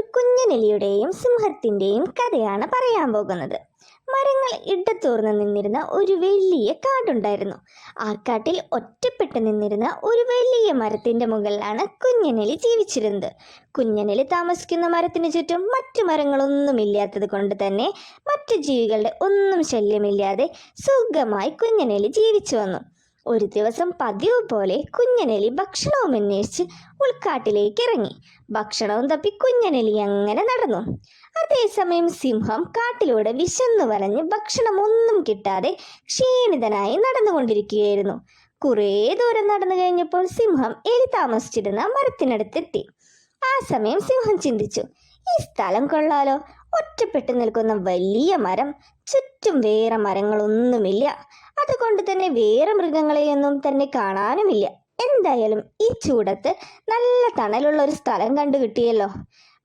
കുഞ്ഞനെലിയുടെയും സിംഹത്തിന്റെയും കഥയാണ് പറയാൻ പോകുന്നത്. മരങ്ങൾ ഇടത്തൂർന്ന് നിന്നിരുന്ന ഒരു വലിയ കാടുണ്ടായിരുന്നു. ആ കാട്ടിൽ ഒറ്റപ്പെട്ട് നിന്നിരുന്ന ഒരു വലിയ മരത്തിന്റെ മുകളിലാണ് കുഞ്ഞനെലി ജീവിച്ചിരുന്നത്. കുഞ്ഞനെലി താമസിക്കുന്ന മരത്തിന് ചുറ്റും മറ്റു മരങ്ങളൊന്നുമില്ലാത്തത് കൊണ്ട് തന്നെ മറ്റു ജീവികളുടെ ഒന്നും ശല്യമില്ലാതെ സുഖമായി കുഞ്ഞനെലി ജീവിച്ചു വന്നു. ഒരു ദിവസം പതിവ് പോലെ കുഞ്ഞനെലി ഭക്ഷണവും അന്വേഷിച്ച് ഉൾക്കാട്ടിലേക്ക് ഇറങ്ങി. ഭക്ഷണവും തപ്പി കുഞ്ഞനെലി അങ്ങനെ നടന്നു. അതേസമയം സിംഹം കാട്ടിലൂടെ വിശന്നു വലഞ്ഞ് ഭക്ഷണമൊന്നും കിട്ടാതെ ക്ഷീണിതനായി നടന്നുകൊണ്ടിരിക്കുകയായിരുന്നു. കുറേ ദൂരം നടന്നു കഴിഞ്ഞപ്പോൾ സിംഹം എലി താമസിച്ചിരുന്ന മരത്തിനടുത്തെത്തി. ആ സമയം സിംഹം ചിന്തിച്ചു ഈ സ്ഥലം കൊള്ളാലോ. ഒറ്റപ്പെട്ടു നിൽക്കുന്ന വലിയ മരം ചുറ്റും വേറെ മരങ്ങളൊന്നുമില്ല. അതുകൊണ്ട് തന്നെ വേറെ മൃഗങ്ങളെയൊന്നും തന്നെ കാണാനുമില്ല. എന്തായാലും ഈ ചൂടത്ത് നല്ല തണലുള്ള ഒരു സ്ഥലം കണ്ടു കിട്ടിയല്ലോ.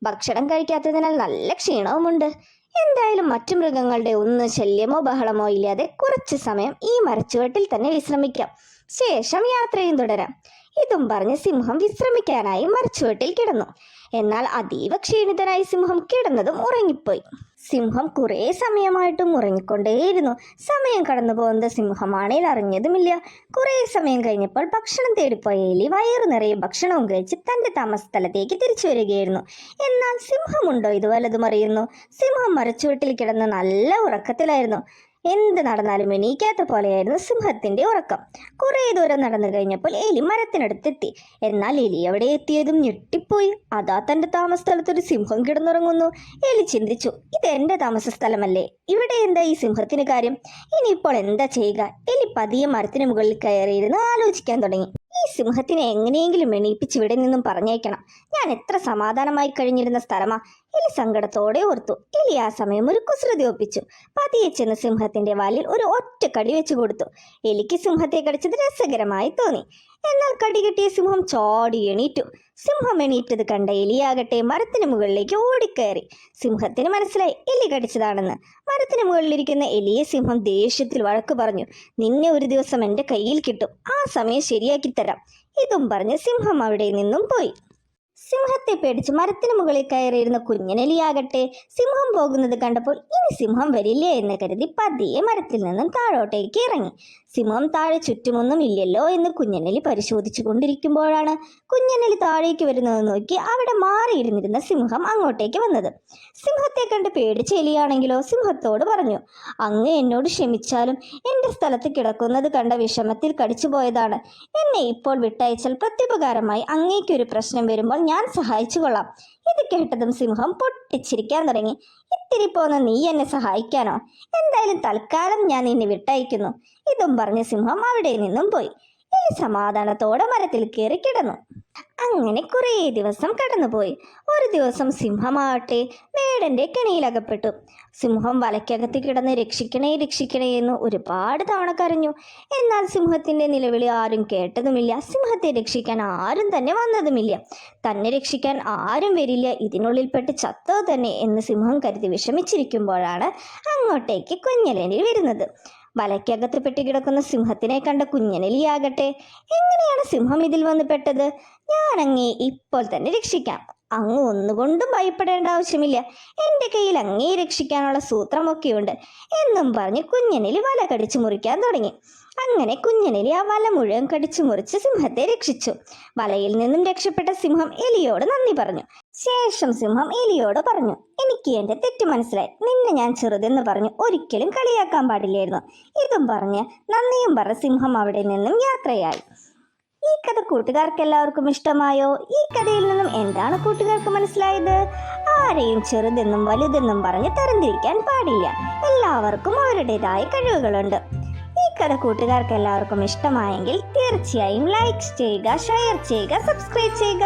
ഭക്ഷണം കഴിക്കാത്തതിനാൽ നല്ല ക്ഷീണവുമുണ്ട്. എന്തായാലും മറ്റു മൃഗങ്ങളുടെ ഒന്നും ശല്യമോ ബഹളമോ ഇല്ലാതെ കുറച്ച് സമയം ഈ മരച്ചുവട്ടിൽ തന്നെ വിശ്രമിക്കാം. ശേഷം യാത്രയും തുടരാം. ഇതും പറഞ്ഞ് സിംഹം വിശ്രമിക്കാനായി മരച്ചുവട്ടിൽ കിടന്നു. എന്നാൽ അതീവ ക്ഷീണിതനായി സിംഹം കിടന്നതും ഉറങ്ങിപ്പോയി. സിംഹം കുറേ സമയമായിട്ടും ഉറങ്ങിക്കൊണ്ടേയിരുന്നു. സമയം കടന്നു പോകുന്നത് സിംഹമാണേൽ അറിഞ്ഞതുമില്ല കുറേ സമയം കഴിഞ്ഞപ്പോൾ ഭക്ഷണം തേടിപ്പോയ എലി വയറു നിറയെ ഭക്ഷണവും കഴിച്ച് തന്റെ താമസ സ്ഥലത്തേക്ക് തിരിച്ചു വരികയായിരുന്നു. എന്നാൽ സിംഹമുണ്ടോ ഇത് വല്ലതും അറിയുന്നു? സിംഹം മരച്ചുവട്ടിൽ കിടന്ന് നല്ല ഉറക്കത്തിലായിരുന്നു. എന്ത് നടന്നാലും എണീക്കാത്ത പോലെയായിരുന്നു സിംഹത്തിന്റെ ഉറക്കം. കുറേ ദൂരം നടന്നു കഴിഞ്ഞപ്പോൾ എലി മരത്തിനടുത്തെത്തി. എന്നാൽ എലി അവിടെ എത്തിയതും ഞെട്ടിപ്പോയി. അതാ തന്റെ താമസ സ്ഥലത്തൊരു സിംഹം കിടന്നുറങ്ങുന്നു. എലി ചിന്തിച്ചു ഇത് എന്റെ താമസ സ്ഥലമല്ലേ ഇവിടെ എന്താ ഈ സിംഹത്തിന് കാര്യം? ഇനിയിപ്പോൾ എന്താ ചെയ്യുക? എലി പതിയെ മരത്തിന് മുകളിൽ കയറിയിരുന്ന് ആലോചിക്കാൻ തുടങ്ങി. ഈ സിംഹത്തിനെ എങ്ങനെയെങ്കിലും എണീപ്പിച്ച് ഇവിടെ നിന്നും പറഞ്ഞേക്കണം ഞാൻ എത്ര സമാധാനമായി കഴിഞ്ഞിരുന്ന സ്ഥലമാ. എലി സങ്കടത്തോടെ ഓർത്തു. എലി ആ സമയം ഒരു കുസൃതി ഒപ്പിച്ചു. പതിയെ ചെന്ന് സിംഹത്തിന്റെ വാലിൽ ഒരു ഒറ്റ കടി വെച്ചു കൊടുത്തു. എലിക്ക് സിംഹത്തെ കടിച്ചത് രസകരമായി തോന്നി. എന്നാൽ കടി കിട്ടിയ സിംഹം ചാടി എണീറ്റു. സിംഹം എണീറ്റത് കണ്ട എലിയാകട്ടെ മരത്തിന് മുകളിലേക്ക് ഓടിക്കയറി. സിംഹത്തിന് മനസ്സിലായി എലി കടിച്ചതാണെന്ന്. മരത്തിന് മുകളിലിരിക്കുന്ന എലിയെ സിംഹം ദേഷ്യത്തിൽ വഴക്ക് പറഞ്ഞു നിന്നെ ഒരു ദിവസം എന്റെ കയ്യിൽ കിട്ടും. ആ സമയം ശരിയാക്കി തരാം. ഇതും പറഞ്ഞ് സിംഹം അവിടെ നിന്നും പോയി. സിംഹത്തെ പേടിച്ച് മരത്തിന് മുകളിൽ കയറിയിരുന്ന കുഞ്ഞനെലിയാകട്ടെ സിംഹം പോകുന്നത് കണ്ടപ്പോൾ ഇനി സിംഹം വരില്ല എന്ന് കരുതി പതിയെ മരത്തിൽ നിന്നും താഴോട്ടേക്ക് ഇറങ്ങി. സിംഹം താഴെ ചുറ്റുമൊന്നും ഇല്ലല്ലോ എന്ന് കുഞ്ഞനലി പരിശോധിച്ചു കൊണ്ടിരിക്കുമ്പോഴാണ് കുഞ്ഞനലി താഴേക്ക് വരുന്നത് നോക്കി അവിടെ മാറിയിരുന്നിരുന്ന സിംഹം അങ്ങോട്ടേക്ക് വന്നത്. സിംഹത്തെ കണ്ട് പേടിച്ച എലിയാണെങ്കിലോ സിംഹത്തോട് പറഞ്ഞു അങ്ങ് എന്നോട് ക്ഷമിച്ചാലും എന്റെ സ്ഥലത്ത് കിടക്കുന്നത് കണ്ട വിഷമത്തിൽ കടിച്ചു പോയതാണ് എന്നെ ഇപ്പോൾ വിട്ടയച്ചാൽ പ്രത്യുപകാരമായി അങ്ങേക്കൊരു പ്രശ്നം വരുമ്പോൾ ഞാൻ സഹായിച്ചു കൊള്ളാം. ഇത് കേട്ടതും സിംഹം പൊട്ടിച്ചിരിക്കാൻ തുടങ്ങി. ഇത്തിരി പോന്ന നീ എന്നെ സഹായിക്കാനോ? എന്തായാലും തൽക്കാലം ഞാൻ നിന്നെ വിട്ടയക്കുന്നു ഇതും പറഞ്ഞ് സിംഹം അവിടെ നിന്നും പോയി. എലി സമാധാനത്തോടെ മരത്തിൽ കയറി കിടന്നു. അങ്ങനെ കുറേ ദിവസം കടന്നുപോയി. ഒരു ദിവസം സിംഹമാവട്ടെ മേടന്റെ കെണിയിലകപ്പെട്ടു. സിംഹം വലയ്ക്കകത്ത് കിടന്ന് രക്ഷിക്കണേ രക്ഷിക്കണേ എന്ന് ഒരുപാട് തവണ കരഞ്ഞു. എന്നാൽ സിംഹത്തിന്റെ നിലവിളി ആരും കേട്ടതുമില്ല. സിംഹത്തെ രക്ഷിക്കാൻ ആരും തന്നെ വന്നതുമില്ല. തന്നെ രക്ഷിക്കാൻ ആരും വരില്ല. ഇതിനുള്ളിൽപ്പെട്ട് ചത്തോ തന്നെ എന്ന് സിംഹം കരുതി വിഷമിച്ചിരിക്കുമ്പോഴാണ് അങ്ങോട്ടേക്ക് കുഞ്ഞലേനിൽ വരുന്നത്. വലയ്ക്കകത്ത് പെട്ടി കിടക്കുന്ന സിംഹത്തിനെ കണ്ട കുഞ്ഞനലിയാകട്ടെ എങ്ങനെയാണ് സിംഹം ഇതിൽ വന്ന് പെട്ടത്? ഞാനങ്ങേ ഇപ്പോൾ തന്നെ രക്ഷിക്കാം. അങ്ങ് ഒന്നുകൊണ്ടും ഭയപ്പെടേണ്ട ആവശ്യമില്ല. എന്റെ കയ്യിൽ അങ്ങേ രക്ഷിക്കാനുള്ള സൂത്രമൊക്കെയുണ്ട് എന്നും പറഞ്ഞ് കുഞ്ഞനിൽ വല കടിച്ചു മുറിക്കാൻ തുടങ്ങി. അങ്ങനെ കുഞ്ഞനെലി ആ വല മുഴുവൻ കടിച്ചു മുറിച്ച് സിംഹത്തെ രക്ഷിച്ചു. വലയിൽ നിന്നും രക്ഷപ്പെട്ട സിംഹം എലിയോട് നന്ദി പറഞ്ഞു. ശേഷം സിംഹം എലിയോട് പറഞ്ഞു എനിക്ക് എന്റെ തെറ്റ് മനസ്സിലായി. നിന്നെ ഞാൻ ചെറുതെന്ന് പറഞ്ഞു ഒരിക്കലും കളിയാക്കാൻ പാടില്ലായിരുന്നു. ഇതും പറഞ്ഞ് നന്ദിയും പറഞ്ഞ സിംഹം അവിടെ നിന്നും യാത്രയായി. ഈ കഥ കൂട്ടുകാർക്ക് എല്ലാവർക്കും ഇഷ്ടമായോ? ഈ കഥയിൽ നിന്നും എന്താണ് കൂട്ടുകാർക്ക് മനസ്സിലായത്? ആരെയും ചെറുതെന്നും വലുതെന്നും പറഞ്ഞ് തരംതിരിക്കാൻ പാടില്ല. എല്ലാവർക്കും അവരുടേതായ കഴിവുകളുണ്ട്. കഥ കൂട്ടുകാർക്ക് എല്ലാവർക്കും ഇഷ്ടമായെങ്കിൽ തീർച്ചയായും ലൈക്ക് ചെയ്യുക ഷെയർ ചെയ്യുക സബ്സ്ക്രൈബ് ചെയ്യുക.